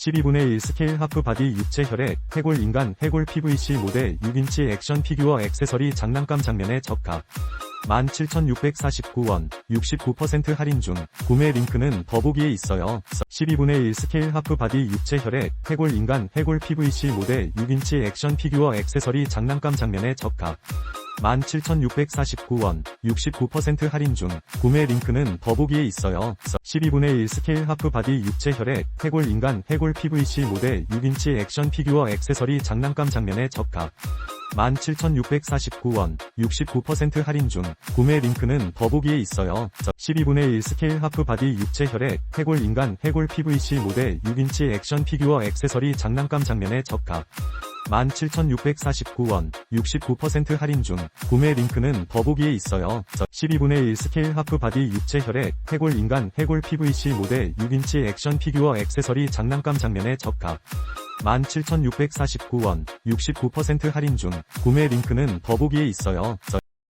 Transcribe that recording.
12분의 1 스케일 하프 바디 육체 혈액, 해골 인간, 해골 PVC 모델 6인치 액션 피규어 액세서리 장난감 장면에 적합. 17,649원, 69% 할인 중. 구매 링크는 더보기에 있어요. 12분의 1 스케일 하프 바디 육체 혈액, 해골 인간, 해골 PVC 모델 6인치 액션 피규어 액세서리 장난감 장면에 적합. 17,649원, 69% 할인 중. 구매 링크는 더보기에 있어요. 12분의 1 스케일 하프 바디 육체 혈액, 해골 인간, 해골 PVC 모델 6인치 액션 피규어 액세서리 장난감 장면에 적합. 17,649원, 69% 할인 중. 구매 링크는 더보기에 있어요. 12분의 1 스케일 하프 바디 육체 혈액, 해골 인간, 해골 PVC 모델 6인치 액션 피규어 액세서리 장난감 장면에 적합. 17,649원, 69% 할인 중. 구매 링크는 더보기에 있어요. 12분의 1 스케일 하프 바디 육체 혈액, 해골 인간, 해골 PVC 모델 6인치 액션 피규어 액세서리 장난감 장면에 적합. 17,649원, 69% 할인 중. 구매 링크는 더보기에 있어요.